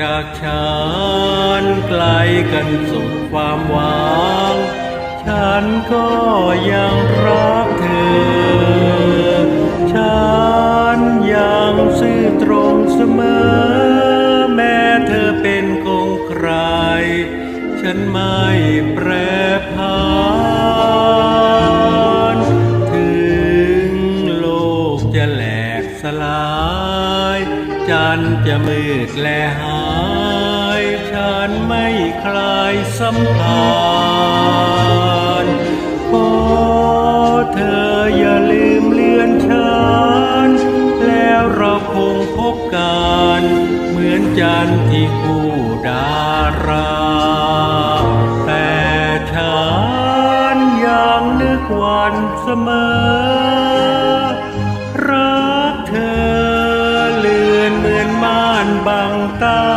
จากฉันไกลกันสุดความหวัง ฉันก็ยังรักเธอ ฉันยังซื่อตรงเสมอ แม้เธอเป็นคงใคร ฉันไม่แปรผัน ถึงโลกจะแหลกสลาย จันจะมืดและหา คลายสัมพันธ์ขอเธออย่าลืมเลือนฉัน แล้วเราคงพบกัน เหมือนจันทร์ที่คู่ดาราแต่ฉันยังนึกวันเสมอรักเธอเลือนเหมือนม่านบังตา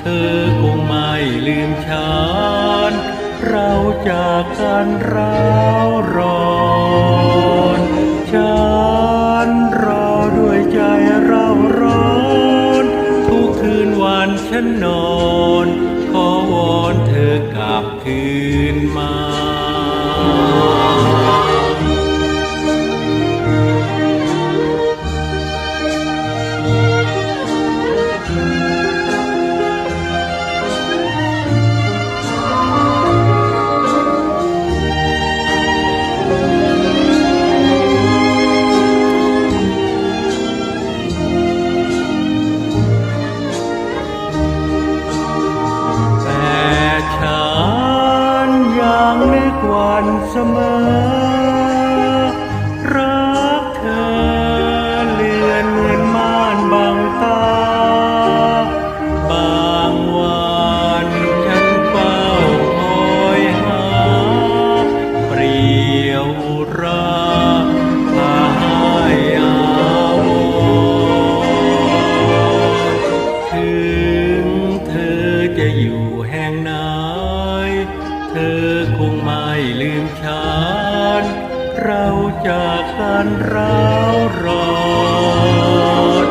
เธอคงไม่ลืมฉัน เราจากกันร้าวร้อนฉันรอด้วยใจเราร้อน ทุกคืนวันฉันนอน ขอวอนเธอกลับคืนมา วัน เราจากกันร้าวรอน